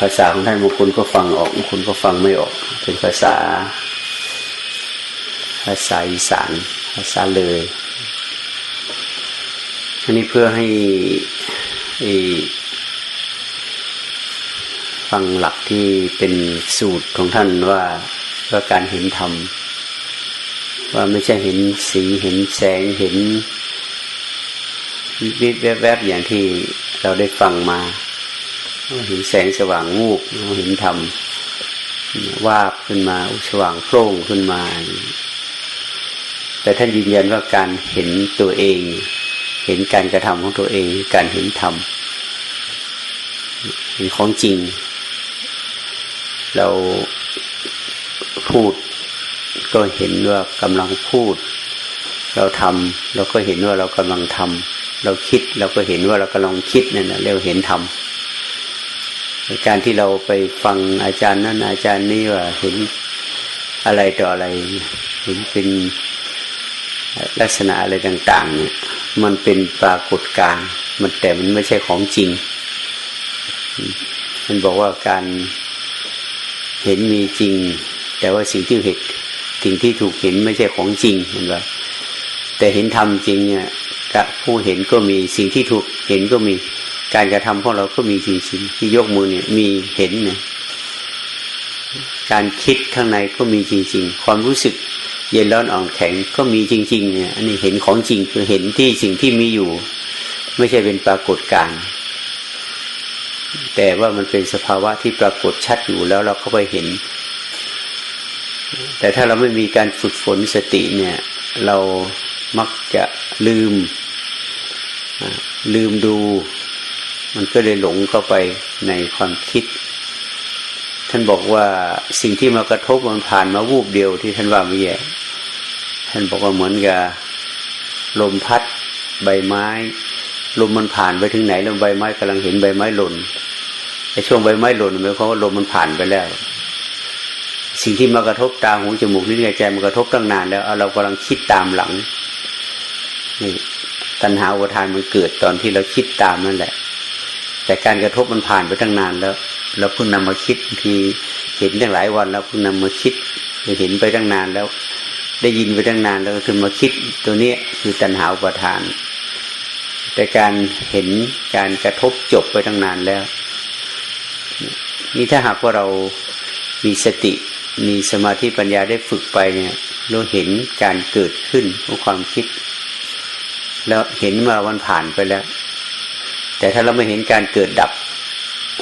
ภาษาของท่านบางคนก็ฟังออกบางคนก็ฟังไม่ออก เป็นภาษา ภาษาอีสานภาษาเลยอันนี้เพื่อให้ให้ฟังหลักที่เป็นสูตรของท่านว่าว่าการเห็นธรรมว่าไม่ใช่เห็นสีเห็นแสงเห็นวิบแวบๆอย่างที่เราได้ฟังมา เห็นแสงสว่างงูบเห็นธรรมวาบขึ้นมาสว่างโพร่งขึ้นมา แต่ท่านยืนยันว่าการเห็นตัวเอง เห็นการกระทำของตัวเอง การเห็นธรรมเห็นของจริง เราพูดก็เห็นว่ากำลังพูด เราทำเราก็เห็นว่าเรากำลังทำเราคิดเราก็เห็นว่าเรากำลังคิดนั่นแหละเรียกเห็นธรรม การที่เราไปฟังอาจารย์นั้นอาจารย์นี้ว่าเห็นอะไรต่ออะไรเห็นเป็นลักษณะอะไรต่าง ๆ เนี่ย มันเป็นปรากฏการณ์มันแต่มันไม่ใช่ของจริง มันบอกว่าการเห็นมีจริง แต่ว่าสิ่งที่เห็นสิ่งที่ถูกเห็นไม่ใช่ของจริงเห็นว่าแต่เห็นธรรมจริงเนี่ยผู้เห็นก็มีสิ่งที่ถูกเห็นก็มี การกระทำของเราก็มีจริงๆที่ยกมือเนี่ยมีเห็นเนี่ยการคิดข้างในก็มีจริง ๆ ความรู้สึกเย็นร้อนอ่อนแข็งก็มีจริง ๆ เนี่ย อันนี้เห็นของจริงคือเห็นที่สิ่งที่มีอยู่ ไม่ใช่เป็นปรากฏการณ์แต่ว่ามันเป็นสภาวะที่ปรากฏชัดอยู่แล้วเราก็ไปเห็น แต่ถ้าเราไม่มีการฝึกฝนสติเนี่ย เรามักจะลืม ลืมดู มันก็เลยหลงเข้าไปในความคิด ท่านบอกว่าสิ่งที่มากระทบมันผ่านมาวูบเดียวที่ท่านว่าไม่แย่ท่านบอกว่าเหมือนกับลมพัดใบไม้ลมมันผ่านไปถึงไหนแล้วใบไม้กำลังเห็นใบไม้หล่นไอ้ช่วงใบไม้หล่นหมายความว่าลมมันผ่านไปแล้ว สิ่งที่มากระทบตาหูจมูกลิ้นกายใจมันกระทบตั้งนานแล้วเรากำลังคิดตามหลังนี่ตัณหาอุทานมันเกิดตอนที่เราคิดตามนั่นแหละ แต่การกระทบมันผ่านไปตั้งนานแล้ว เราเพิ่งนำมาคิดทีเห็นตั้งหลายวันเราเพิ่งนำมาคิดเห็นไปตั้งนานแล้ว ได้ยินไปตั้งนานแล้วถึงมาคิดตัวนี้คือตัณหาอุปทาน แต่การเห็นการกระทบจบไปตั้งนานแล้ว นี่ถ้าหากว่าเรามีสติมีสมาธิปัญญาได้ฝึกไปเนี่ยเราเห็นการเกิดขึ้นของความคิด แล้วเห็นมาวันผ่านไปแล้ว แต่ถ้าเราไม่เห็นการเกิดดับ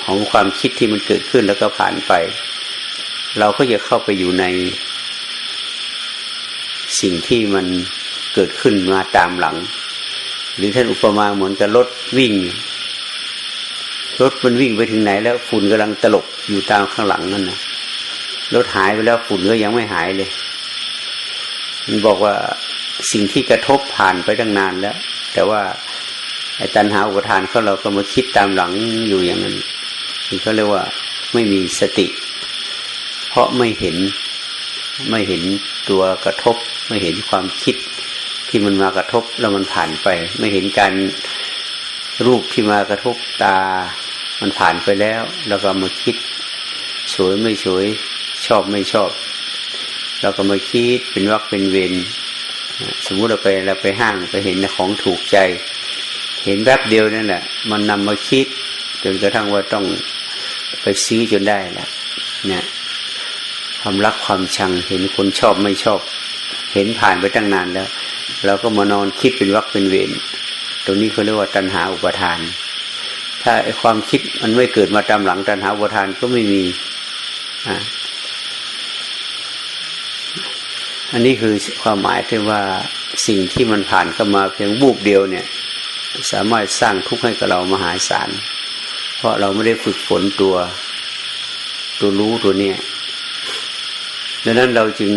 ของความคิดที่มันเกิดขึ้นแล้วก็ผ่านไป เราก็จะเข้าไปอยู่ใน สิ่งที่มันเกิดขึ้นมาตามหลัง หรือท่านอุปมาเหมือนกับรถวิ่ง รถมันวิ่งไปถึงไหน แล้วฝุ่นกำลังตลบอยู่ตามข้างหลังนั่นนะรถหายไปแล้วฝุ่นก็ยังไม่หายเลย มันบอกว่าสิ่งที่กระทบผ่านไปตั้งนานแล้ว แต่ว่า ไอ้ตันหาอุปทานเขาเราก็มาคิดตามหลังอยู่อย่างนั้นนี่เขาเรียกว่าไม่มีสติ เพราะไม่เห็นไม่เห็นตัวกระทบ ไม่เห็นความคิดที่มันมากระทบแล้วมันผ่านไป ไม่เห็นการรูปที่มากระทบตา มันผ่านไปแล้วเราก็มาคิดสวยไม่สวยชอบไม่ชอบ เราก็มาคิดเป็นวักเป็นเวรสมมุติเราไปเราไปห้างไปเห็นของถูกใจ เห็นแวบเดียวนั่นแหละมันนำมาคิดจนกระทั่งว่าต้องไปซื้อจนได้แหละเนี่ยความรักความชัง เห็นคนชอบไม่ชอบ เห็นผ่านไปตั้งนานแล้ว เราก็มานอนคิดเป็นวักเป็นเวรตรงนี้เขาเรียกว่าตัณหาอุปทาน ถ้าไอความคิดมันไม่เกิดมาตามหลังตัณหาอุปทานก็ไม่มีอ่าอันนี้คือความหมายที่ว่าสิ่งที่มันผ่านเข้ามาเพียงบูบเดียวเนี่ย สามารถสร้างทุกข์ให้กับเรามหาศาล เพราะเราไม่ได้ฝึกฝนตัวตัวรู้ตัวเนี้ยดังนั้นเราจึง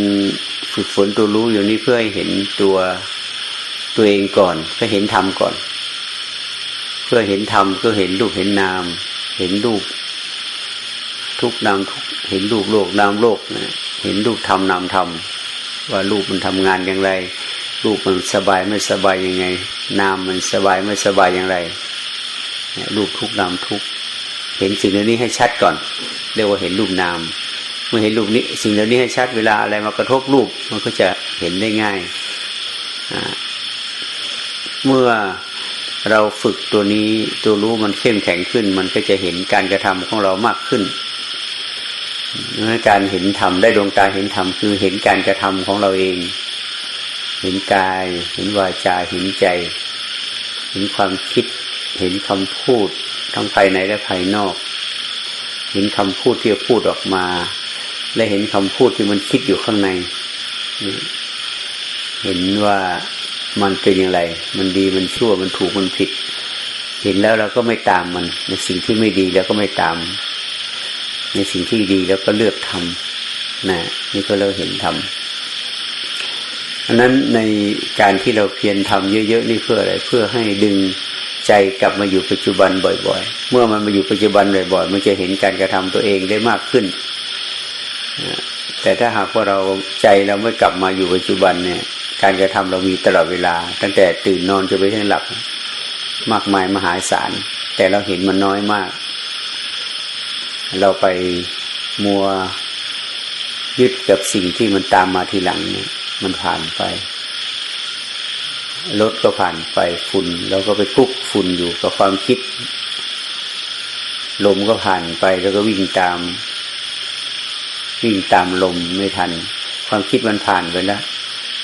ฝึกฝนตัวรู้อยู่นี้เพื่อให้เห็นตัวตัวเองก่อนเพื่อเห็นธรรมก่อน เพื่อเห็นธรรมก็เห็นรูปเห็นนาม เห็นรูปทุกนามทุกเห็นรูปโลกนามโลกนะเห็นรูปธรรมนามธรรมว่ารูปมันทำงานอย่างไร รูปมันสบายไม่สบายยังไง นามมันสบายไม่สบายอย่างไรรูปทุกนามทุกเห็นสิ่งเหล่านี้ให้ชัดก่อน เรียกว่าเห็นรูปนาม เมื่อเห็นรูปนี้ สิ่งเหล่านี้ให้ชัดเวลาอะไรมากระทบรูปมันก็จะเห็นได้ง่าย เมื่อเราฝึกตัวนี้ตัวรู้มันเข้มแข็งขึ้น มันก็จะเห็นการกระทำของเรามากขึ้นเมื่อการเห็นธรรมได้ดวงตาเห็นธรรมคือเห็นการกระทำของเราเอง เห็นกาย เห็นวาจา เห็นใจ เห็นความคิด เห็นคำพูด ทั้งภายในและภายนอก เห็นคำพูดที่พูดออกมา และเห็นคำพูดที่มันคิดอยู่ข้างใน เห็นว่ามันเป็นอย่างไร มันดี มันชั่ว มันถูก มันผิด เห็นแล้วเราก็ไม่ตามมัน ในสิ่งที่ไม่ดีแล้วก็ไม่ตาม ในสิ่งที่ดีแล้วก็เลือกทำนะนี่ก็เราเห็นทำ อันนั้นในการที่เราเพียรทำเยอะ ๆ นี่เพื่ออะไรเพื่อให้ดึงใจกลับมาอยู่ปัจจุบันบ่อย ๆ เมื่อมันมาอยู่ปัจจุบันบ่อยๆมันจะเห็นการกระทำตัวเองได้มากขึ้น แต่ถ้าหากว่าเราใจเราไม่กลับมาอยู่ปัจจุบันเนี่ย การกระทำเรามีตลอดเวลา ตั้งแต่ตื่นนอนจนไปถึงหลับ มากมายมหาศาลแต่เราเห็นมันน้อยมาก เราไปมัวยึดกับสิ่งที่มันตามมาทีหลังเนี่ย มันผ่านไป รถก็ผ่านไปฝุ่นเราก็ไปคุกฝุ่นอยู่กับความคิด ลมก็ผ่านไปแล้วก็วิ่งตาม วิ่งตามลมไม่ทัน ความคิดมันผ่านไปแล้ว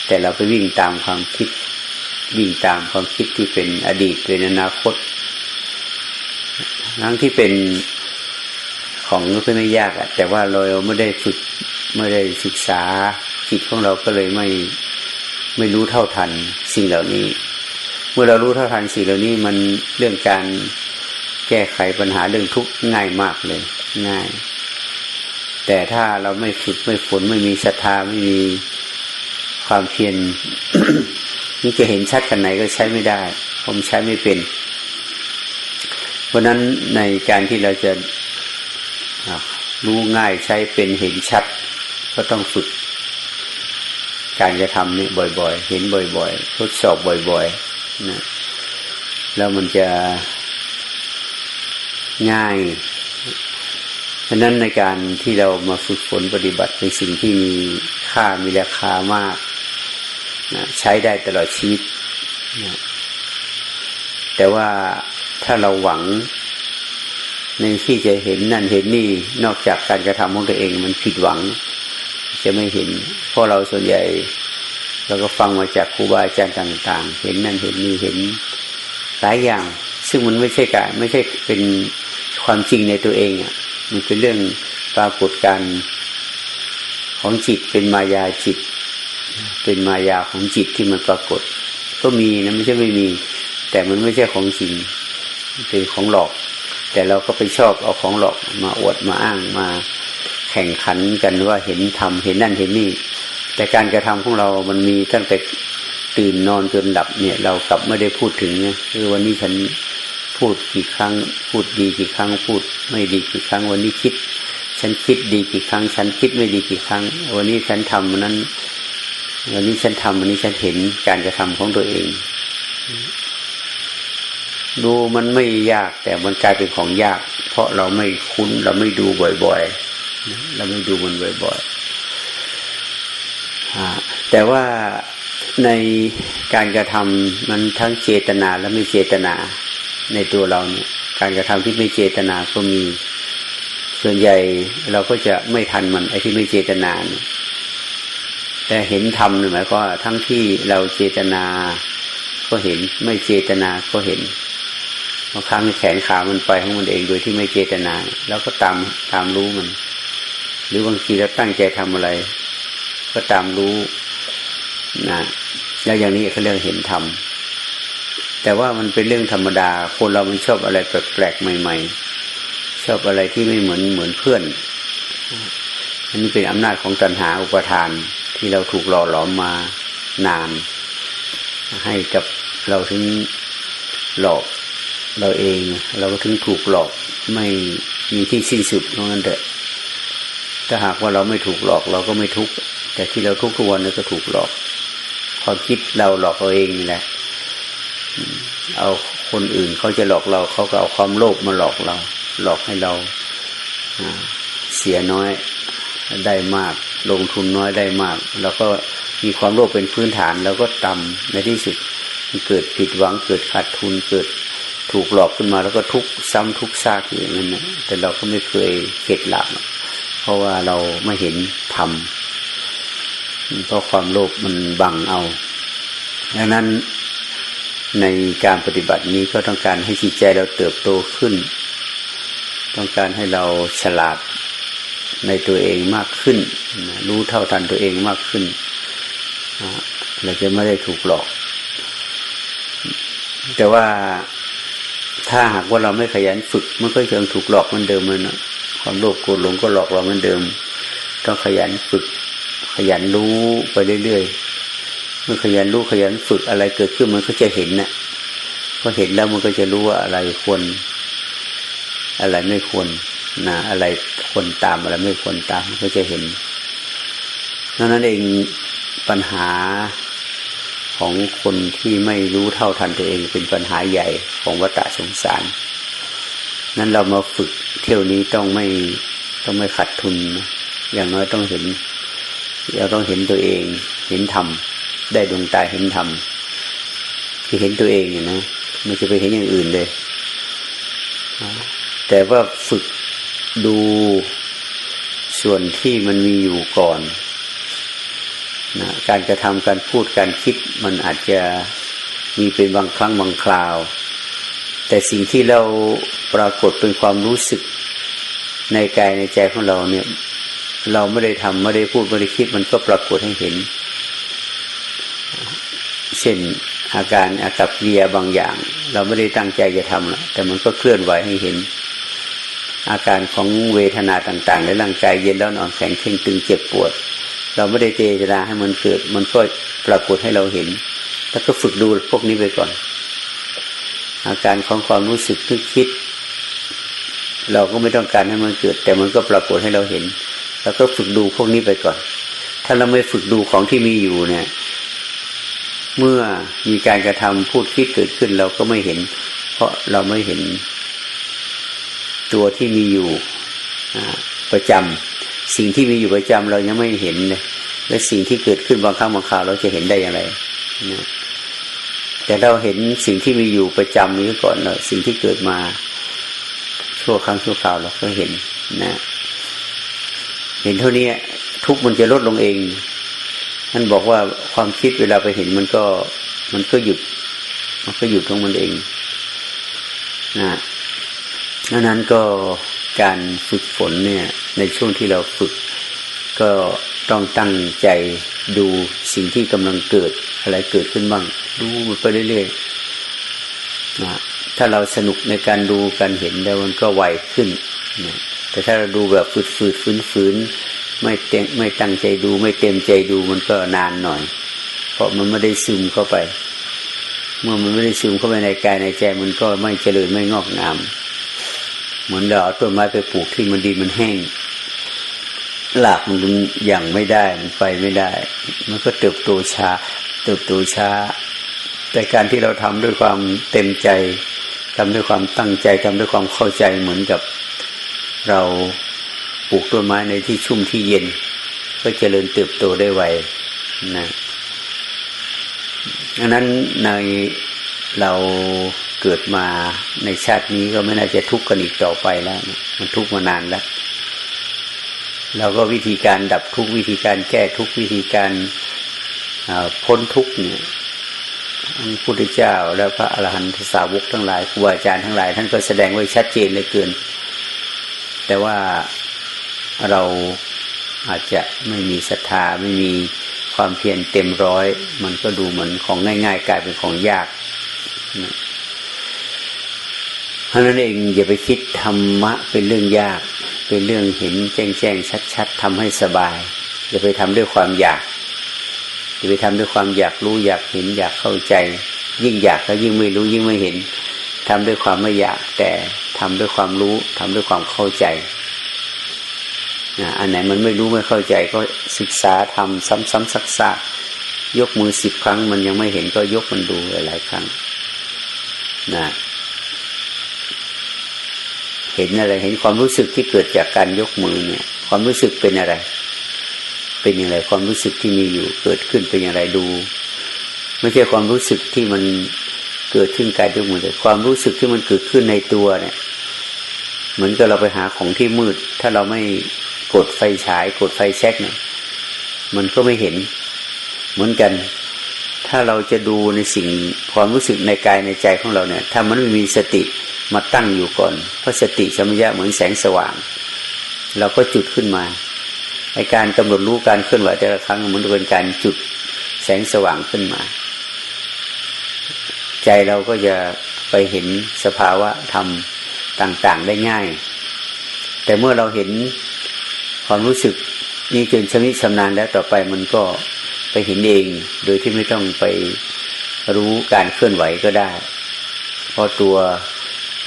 แต่เราไปวิ่งตามความคิด วิ่งตามความคิดที่เป็นอดีตเป็นอนาคตทั้งที่เป็นของก็ไม่ยากอะแต่ว่าเราไม่ได้ฝึกไม่ได้ศึกษา จิตของเราก็เลยไม่ไม่รู้เท่าทันสิ่งเหล่านี้ เมื่อเรารู้เท่าทันสิ่งเหล่านี้มันเรื่องการแก้ไขปัญหาเรื่องทุกข์ง่ายมากเลย ง่าย แต่ถ้าเราไม่ฝึกไม่ฝนไม่มีศรัทธาไม่มีความเพียรนี่จะเห็นชัดกันไหนก็ใช้ไม่ได้ ผมใช้ไม่เป็น เพราะนั้นในการที่เราจะรู้ง่ายใช้เป็นเห็นชัด ก็ต้องฝึก การจะทำนี่บ่อย ๆ เห็นบ่อย ๆ ทดสอบบ่อยๆนะแล้วมันจะง่ายฉะนั้นในการที่เรามาฝึกฝนปฏิบัติเป็นสิ่งที่มีค่ามีราคามากนะใช้ได้ตลอดชีวิตนะแต่ว่าถ้าเราหวังในที่จะเห็นนั่นเห็นนี่นอกจากการกระทำของตัวเองมันผิดหวัง จะไม่เห็น เพราะเราส่วนใหญ่เราก็ฟังมาจากครูบาอาจารย์ต่าง ๆ เห็นนั่นเห็นนี่เห็นหลายอย่าง ซึ่งมันไม่ใช่การไม่ใช่เป็นความจริงในตัวเองอะ มันเป็นเรื่องปรากฏการของจิตเป็นมายาจิต เป็นมายาของจิตที่มันปรากฏ ก็มีนะไม่ใช่ไม่มี แต่มันไม่ใช่ของจริงเป็นของหลอก แต่เราก็ไปชอบเอาของหลอกมาอวดมาอ้างมา แข่งขันกันว่าเห็นทำเห็นนั่นเห็นนี่ แต่การกระทำของเรามันมีตั้งแต่ตื่นนอนจนหลับเนี่ย เรากลับไม่ได้พูดถึงเนี่ยคือวันนี้ฉันพูดกี่ครั้ง พูดดีกี่ครั้ง พูด ไม่ดีกี่ครั้ง วันนี้คิด ฉันคิดดีกี่ครั้ง ฉันคิดไม่ดีกี่ครั้ง วันนี้ฉันทำนั้น วันนี้ฉันทำวันนี้ฉันเห็นการกระทำของตัวเอง ดูมันไม่ยากแต่มันกลายเป็นของยาก เพราะเราไม่คุ้นเราไม่ดูบ่อย ๆ เราไม่ดูมันบ่อยๆแต่ว่าในการกระทำมันทั้งเจตนาและไม่เจตนาในตัวเราเนี่ย การกระทำที่ไม่เจตนาก็มี ส่วนใหญ่เราก็จะไม่ทันมันไอ้ที่ไม่เจตนาเนี่ยแต่เห็นธรรมหมายความว่าทั้งที่เราเจตนาก็เห็นไม่เจตนาก็เห็นบางครั้งแขนขามันไปของมันเองโดยที่ไม่เจตนา แล้วก็ตามตามรู้มัน รือบางทีเราตั้งใจทำอะไร ก็ตามรู้นะแล้วอย่างนี้เขาเรียกเห็นธรรมแต่ว่ามันเป็นเรื่องธรรมดา คนเรามันชอบอะไรแปลกๆใหม่ ๆ ชอบอะไรที่ไม่เหมือนเหมือนเพื่อนอันนี้เป็นอำนาจของตัณหาอุปทานที่เราถูกหล่อหลอมมานาน ให้กับเราถึงหลอกเราเอง เราก็ถึงถูกหลอกไม่มีที่สิ้นสุดเพราะงั้นเถอะ ถ้าหากว่าเราไม่ถูกหลอกเราก็ไม่ทุกข์แต่ที่เราทุกข์ทุกวันนี้ก็ถูกหลอกความคิดเราหลอกเราเองนี่แหละเอาคนอื่นเขาจะหลอกเราเขาก็เอาความโลภมาหลอกเรา หลอกให้เราเสียน้อยได้มาก ลงทุนน้อยได้มาก แล้วก็มีความโลภเป็นพื้นฐาน แล้วก็ต่ำในที่สุดเกิดผิดหวังเกิดขาดทุนเกิดถูกหลอกขึ้นมา แล้วก็ทุกซ้ำทุกซากอยู่อย่างนั้นนะแต่เราก็ไม่เคยเข็ดหลับ เพราะว่าเราไม่เห็นธรรมเพราะความโลภมันบังเอา ดังนั้นในการปฏิบัตินี้ก็ต้องการให้จิตใจเราเติบโตขึ้น ต้องการให้เราฉลาดในตัวเองมากขึ้น รู้เท่าทันตัวเองมากขึ้นเราจะไม่ได้ถูกหลอก แต่ว่าถ้าหากว่าเราไม่ขยันฝึก มันก็ยังถูกหลอกเหมือนเดิมมันนะ ความโลภโกรธหลงก็หลอกเราเหมือนเดิม ต้องขยันฝึก ขยันรู้ไปเรื่อยๆเมื่อขยันรู้ขยันฝึกอะไรเกิดขึ้นมันก็จะเห็นนะพอเห็นแล้วมันก็จะรู้ว่าอะไรควร อะไรไม่ควรนะอะไรควรตามอะไรไม่ควรตามมันก็จะเห็นดังนั้นเองปัญหาของคนที่ไม่รู้เท่าทันตัวเองเป็นปัญหาใหญ่ของวัฏสงสาร นั้นเรามาฝึกเที่ยวนี้ต้องไม่ต้องไม่ขัดทุน อย่างน้อยต้องเห็น เราต้องเห็นตัวเอง เห็นธรรม ได้ดวงตาเห็นธรรมคือเห็นตัวเองเนี่ยนะไม่จะไปเห็นอย่างอื่นเลย แต่ว่าฝึกดูส่วนที่มันมีอยู่ก่อนนะการกระทำการพูดการคิดมันอาจจะมีเป็นบางครั้งบางคราว แต่สิ่งที่เราปรากฏเป็นความรู้สึกในกายในใจของเราเนี่ย เราไม่ได้ทำไม่ได้พูดไม่ได้คิดมันก็ปรากฏให้เห็น เช่นอาการอากับกิริยบางอย่าง เราไม่ได้ตั้งใจจะทำแต่มันก็เคลื่อนไหวให้เห็น อาการของเวทนาต่าง ๆ ในร่างกายเย็นร้อนอ่อนแข็งเข่งตึงเจ็บปวด เราไม่ได้เจตนาให้มันเกิด มันก็ปรากฏให้เราเห็น แล้วก็ฝึกดูพวกนี้ไปก่อน อาการของความรู้สึกนึกคิด เราก็ไม่ต้องการให้มันเกิด แต่มันก็ปรากฏให้เราเห็น แล้วก็ฝึกดูพวกนี้ไปก่อน ถ้าเราไม่ฝึกดูของที่มีอยู่เนี่ย เมื่อมีการกระทำพูดคิดเกิดขึ้น เราก็ไม่เห็น เพราะเราไม่เห็น ตัวที่มีอยู่ประจำสิ่งที่มีอยู่ประจำเรายังไม่เห็นเลยและสิ่งที่เกิดขึ้นบางครั้งบางคราวเราจะเห็นได้อย่างไรนะ แต่เราเห็นสิ่งที่มีอยู่ประจำนี้ก่อนเนาะสิ่งที่เกิดมาชั่วครั้งชั่วคราวเราก็เห็นนะ เห็นเท่านี้ทุกมันจะลดลงเองท่านบอกว่าความคิดเวลาไปเห็นมันก็ มันก็หยุด มันก็หยุดของมันเองนะดังนั้นก็การฝึกฝนเนี่ย ในช่วงที่เราฝึกก็ ต้องตั้งใจดูสิ่งที่กำลังเกิดอะไรเกิดขึ้นบ้างดูไปเรื่อยๆนะถ้าเราสนุกในการดูการเห็นแล้วมันก็ไวขึ้นนะแต่ถ้าเราดูแบบฝืดฝืดฝืนฝืนไม่เต็มไม่ตั้งใจดู ไม่เต็มใจดูมันก็นานหน่อย เพราะมันไม่ได้ซึมเข้าไป เมื่อมันไม่ได้ซึมเข้าไปในกายในใจมันก็ไม่เจริญไม่งอกงาม เหมือนเราเอาต้นไม้ไปปลูกที่มันดินมันแห้ง หลากมันยังไม่ได้มันไปไม่ได้ มันก็เติบโตช้าเติบโตช้า แต่การที่เราทำด้วยความเต็มใจทำด้วยความตั้งใจทำด้วยความเข้าใจเหมือนกับเราปลูกต้นไม้ในที่ชุ่มที่เย็น ก็เจริญเติบโตได้ไวนะดังนั้นในเราเกิดมาในชาตินี้ก็ไม่น่าจะทุกข์กันอีกต่อไปแล้ว มันทุกข์มานานแล้ว เราก็วิธีการดับทุกวิธีการแก้ทุกวิธีการพ้นทุกเนี่ยพระพุทธเจ้า แล้วพระอรหันตสาวกทั้งหลายครูอาจารย์ทั้งหลาย ท่านก็แสดงไว้ชัดเจนเลยเกิน แต่ว่าเราอาจจะไม่มีศรัทธาไม่มีความเพียรเต็มร้อย มันก็ดูเหมือนของง่าย ๆ กลายเป็นของยากเพราะนั้นเองอย่าไปคิดธรรมะเป็นเรื่องยาก เป็นเรื่องเห็นแจ้งแจ้งชัดๆทำให้สบาย อย่าไปทำด้วยความอยาก อย่าไปทำด้วยความอยากรู้อยากเห็นอยากเข้าใจ ยิ่งอยากก็ยิ่งไม่รู้ยิ่งไม่เห็นทำด้วยความไม่อยาก แต่ทำด้วยความรู้ทำด้วยความเข้าใจอันไหนมันไม่รู้ไม่เข้าใจก็ศึกษาทำซ้ำๆซักๆยกมือสิบครั้ง มันยังไม่เห็นก็ยกมันดูหลายๆครั้งนะ เห็นอะไร เห็นความรู้สึกที่เกิดจากการยกมือเนี่ย ความรู้สึกเป็นอะไร เป็นอย่างไร ความรู้สึกที่มีอยู่เกิดขึ้นเป็นอย่างไรดู ไม่ใช่ความรู้สึกที่มันเกิดขึ้นการยกมือแต่ความรู้สึกที่มันเกิดขึ้นในตัวเนี่ย เหมือนกับเราไปหาของที่มืด ถ้าเราไม่กดไฟฉาย กดไฟแช็กเนี่ย มันก็ไม่เห็น เหมือนกัน ถ้าเราจะดูในสิ่งความรู้สึกในกายในใจของเราเนี่ย ถ้ามันไม่มีสติมาตั้งอยู่ก่อน เพราะสติสมัญญะเหมือนแสงสว่าง เราก็จุดขึ้นมาในการกำหนดรู้การเคลื่อนไหวแต่ละครั้งมันเป็นการจุดแสงสว่างขึ้นมา ใจเราก็จะไปเห็นสภาวะธรรมต่าง ๆ ได้ง่าย แต่เมื่อเราเห็นความรู้สึกนี้จนชำนิชำนาญแล้วต่อไปมันก็ ไปเห็นเอง โดยที่ไม่ต้องไปรู้การเคลื่อนไหวก็ได้ เพราะตัว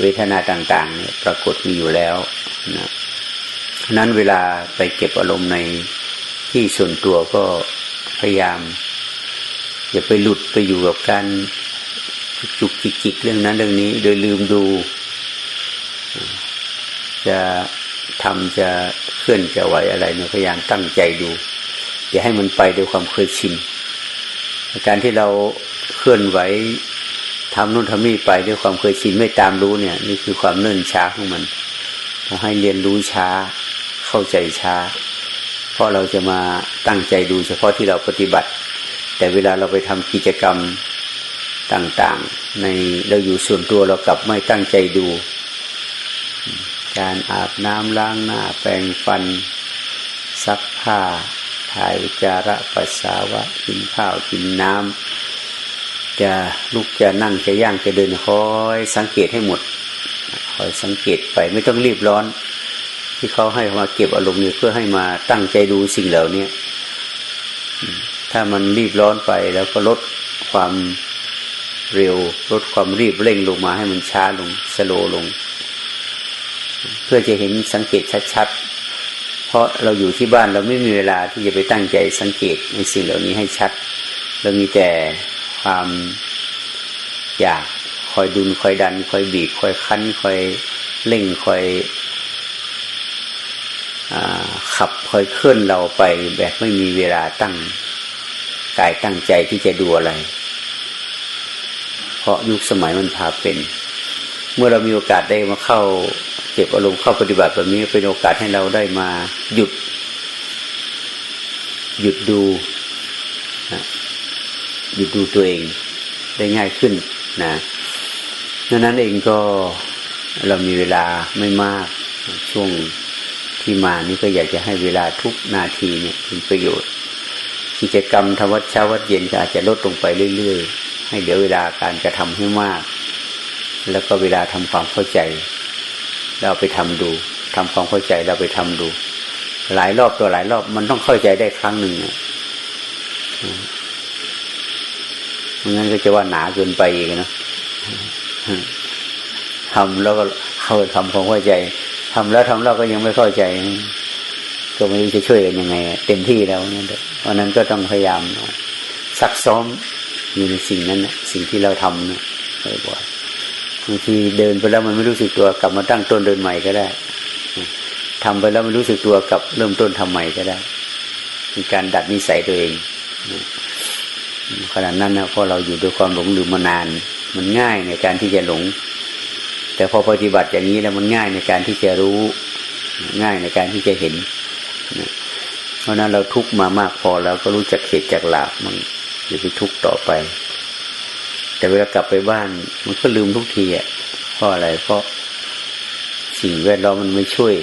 เวทนาต่างๆปรากฏมีอยู่แล้วนะนั้นเวลาไปเก็บอารมณ์ในที่ส่วนตัวก็พยายาม อย่าไปหลุดไปอยู่กับการจุกจิกเรื่องนั้นเรื่องนี้ โดยลืมดู จะทำจะเคลื่อนจะไหวอะไรเนี่ยพยายามตั้งใจดู อย่าให้มันไปด้วยความเคยชินการที่เราเคลื่อนไหวทำนู่นทำนี่ไปด้วยความเคยชินไม่ตามรู้เนี่ย นี่คือความเนิ่นช้าของมันเราให้เรียนรู้ช้า เข้าใจช้า เพราะเราจะมาตั้งใจดูเฉพาะที่เราปฏิบัติ แต่เวลาเราไปทำกิจกรรมต่างๆ ในเราอยู่ส่วนตัวเรากลับไม่ตั้งใจดู การอาบน้ำล้างหน้าแปรงฟันซักผ้า ถ่ายอุจจาระปัสสาวะกินข้าวกินน้ำจะลุกจะนั่งจะย่างจะเดินคอยสังเกตให้หมดคอยสังเกตไปไม่ต้องรีบร้อน ที่เขาให้มาเก็บอารมณ์นี้เพื่อให้มาตั้งใจดูสิ่งเหล่านี้ถ้ามันรีบร้อนไปแล้วก็ลดความเร็วลดความรีบเร่งลงมาให้มันช้าลงสโลลง เพื่อจะเห็นสังเกตชัดๆ เพราะเราอยู่ที่บ้านเราไม่มีเวลาที่จะไปตั้งใจสังเกตในสิ่งเหล่านี้ให้ชัด เรามีแต่ความอยากคอยดุนคอยดัน คอยบีบคอยคั้นคอยเร่งคอยอขับคอยเคลื่อนเราไปแบบไม่มีเวลาตั้งกายตั้งใจที่จะดูอะไร เพราะยุคสมัยมันพาเป็น เมื่อเรามีโอกาสได้มาเข้า เก็บอารมณ์เข้าปฏิบัติแบบนี้เป็นโอกาสให้เราได้มาหยุด หยุดดูหยุดดูตัวเองได้ง่ายขึ้นนะดังนั้นเองก็เรามีเวลาไม่มากช่วงที่มานี่ก็อยากจะให้เวลาทุกนาทีเนี่ยเป็นประโยชน์ กิจกรรมทวัดเช้าวัดเย็นก็อาจจะลดลงไปเรื่อย ๆ ให้เหลือเวลาการกระทำให้มาก แล้วก็เวลาทำความเข้าใจ เราไปทำดูทำความเข้าใจเราไปทำดู หลายรอบตัวหลายรอบมันต้องเข้าใจได้ครั้งหนึ่งนี่ยงั้นก็จะว่าหนาเกินไปอีกนะทำแล้วก็เข้าทำความเข้าใจทำแล้วทำแล้วก็ยังไม่เข้าใจ ก็ไม่รู้จะช่วยกันยังไง เต็มที่แล้วนั่นเพราะนั้นก็ต้องพยายามซักซ้อมอยู่ในสิ่งนั้นนะสิ่งที่เราทำนะบ่อย บางทีเดินไปแล้วมันไม่รู้สึกตัวกลับมาตั้งต้นเดินใหม่ก็ได้ทำไปแล้วไม่รู้สึกตัวกับเริ่มต้นทำใหม่ก็ได้เป็นการดัดนิสัยตัวเองขนาดนั้นนะเพราะเราอยู่ด้วยความหลงลืมมานาน มันง่ายในการที่จะหลง แต่พอปฏิบัติอย่างนี้แล้วมันง่ายในการที่จะรู้ ง่ายในการที่จะเห็น เพราะนั้นเราทุกมามากพอแล้วก็รู้จักเหตุจากหลาบมันอย่าไปทุกต่อไป แต่เวลากลับไปบ้านมันก็ลืมทุกทีอะเพราะอะไรเพราะสิ่งแวดล้อมมันไม่ช่วย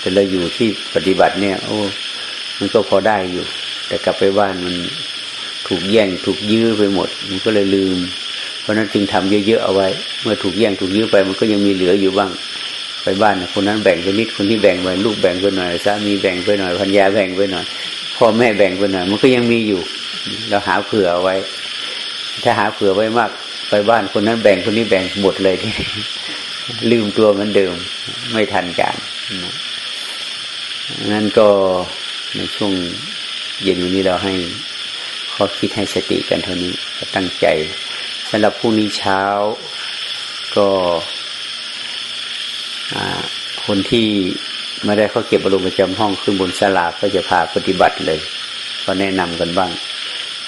แต่เราอยู่ที่ปฏิบัติเนี่ย โอ้ มันก็พอได้อยู่ แต่กลับไปบ้านมันถูกแย่งถูกยื้อไปหมด มันก็เลยลืม เพราะนั้นจึงทำเยอะๆเอาไว้ เมื่อถูกแย่งถูกยื้อไปมันก็ยังมีเหลืออยู่บ้าง ไปบ้านคนนั้นแบ่งไปนิดคนที่แบ่งไปลูกแบ่งไปหน่อยสามีแบ่งไปหน่อยพันยาแบ่งไปหน่อยพ่อแม่แบ่งไปหน่อยมันก็ยังมีอยู่ เราหาเผื่อเอาไว้ ถ้าหาเผื่อไว้มากไปบ้านคนนั้นแบ่งคนนี้แบ่งหมดเลยที่ลืมตัวเหมือนเดิม ไม่ทันการนั้นก็ในช่วงเย็นวันนี้เราให้ข้อคิดให้สติกันเท่านี้ตั้งใจสำหรับพรุ่งนี้เช้าก็คนที่ไม่ได้เข้าเก็บอารมณ์ประจำห้องขึ้นบนศาลาก็จะพาปฏิบัติเลย ก็แนะนำกันบ้าง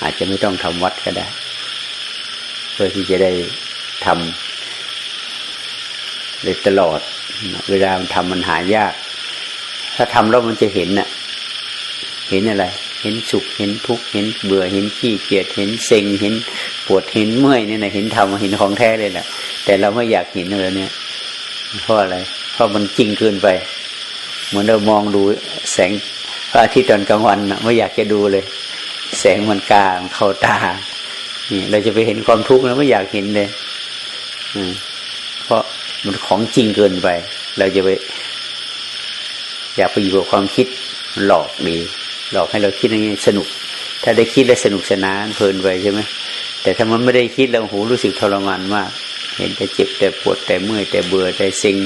อาจจะไม่ต้องทำวัดก็ได้ พื่อที่จะได้ทำเลยตลอด เวลามันทำมันหายาก ถ้าทำแล้วมันจะเห็นน่ะ เห็นอะไร เห็นสุข เห็นทุกข์ เห็นเบื่อ เห็นขี้เกียจ เห็นเซ็ง เห็นปวด เห็นเมื่อยเนี่ยนะเห็นธรรมเห็นของแท้เลยแหละ แต่เราไม่อยากเห็นเลยเนี่ย เพราะอะไร เพราะมันจริงเกินไป เหมือนเรามองดูแสงพระอาทิตย์ตอนกลางวันนะไม่อยากจะดูเลย แสงมันกลางเข้าตา เราจะไปเห็นความทุกข์แล้วไม่อยากเห็นเลยเพราะมันของจริงเกินไป เราจะไปอยากไปอยู่กับความคิดหลอกดีหลอกให้เราคิดอย่างนี้สนุก ถ้าได้คิดแล้วสนุกสนานเพลินไปใช่ไหมแต่ถ้ามันไม่ได้คิดแล้วโหรู้สึกทรมานมาก เห็นแต่เจ็บแต่ปวดแต่เมื่อยแต่เบื่อแต่เซ็ง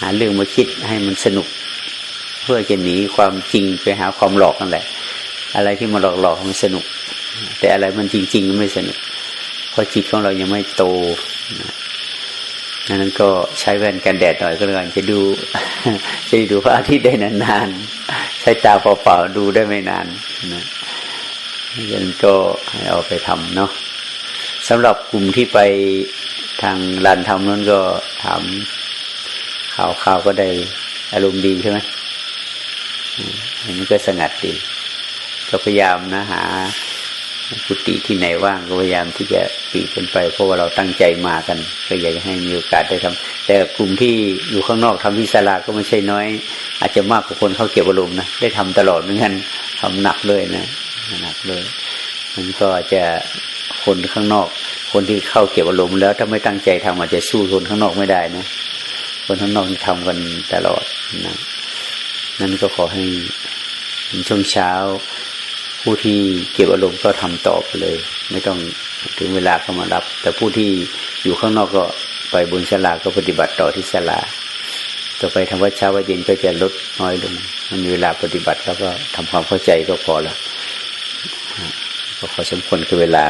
หาเรื่องมาคิดให้มันสนุก เพื่อจะหนีความจริงไปหาความหลอกนั่นแหละ อะไรที่มาหลอกหลอกๆมันสนุก แต่อะไรมันจริง ๆ ไม่สนุกเพราะจิตของเรายังไม่โตนั้นก็ใช้แว่นกันแดดหน่อยก็แล้วกันจะดู จะดูพระอาทิตย์ได้นานๆ ใช้ตาเปล่าๆดูได้ไม่นานนะดังนั้นก็ให้เอาไปทำเนาะสำหรับกลุ่มที่ไปทางลานธรรมนั้นก็ถามข่าวข่าวก็ได้อารมณ์ดีใช่ไหมอืมอันนี้ก็สงัดดี ก็พยายามนะหา กุฏิที่ไหนว่างก็พยายามที่จะปีกันไป เพราะว่าเราตั้งใจมากัน ก็อยากจะให้มีโอกาสได้ทำแต่กลุ่มที่อยู่ข้างนอกทำที่ศาลาก็ไม่ใช่น้อย อาจจะมากกว่าคนเข้าเก็บอารมณ์นะได้ทำตลอดเหมือนกันทำหนักเลยนะหนักเลยมันก็จะคนข้างนอก คนที่เข้าเก็บอารมณ์แล้วถ้าไม่ตั้งใจทำอาจจะสู้คนข้างนอกไม่ได้นะคนข้างนอกทำกันตลอดนะนั่นก็ขอให้ช่วงเช้า ผู้ที่เก็บอารมณ์ก็ทำต่อไปเลย ไม่ต้องถึงเวลาก็มารับ แต่ผู้ที่อยู่ข้างนอกก็ไปบนศาลาก็ปฏิบัติต่อที่ศาลาต่อไปทำวัดเช้าวัดเย็นก็จะลดน้อยลงมันมีเวลาปฏิบัติแล้วก็ทำความเข้าใจก็พอละก็ขอสมควรคือเวลา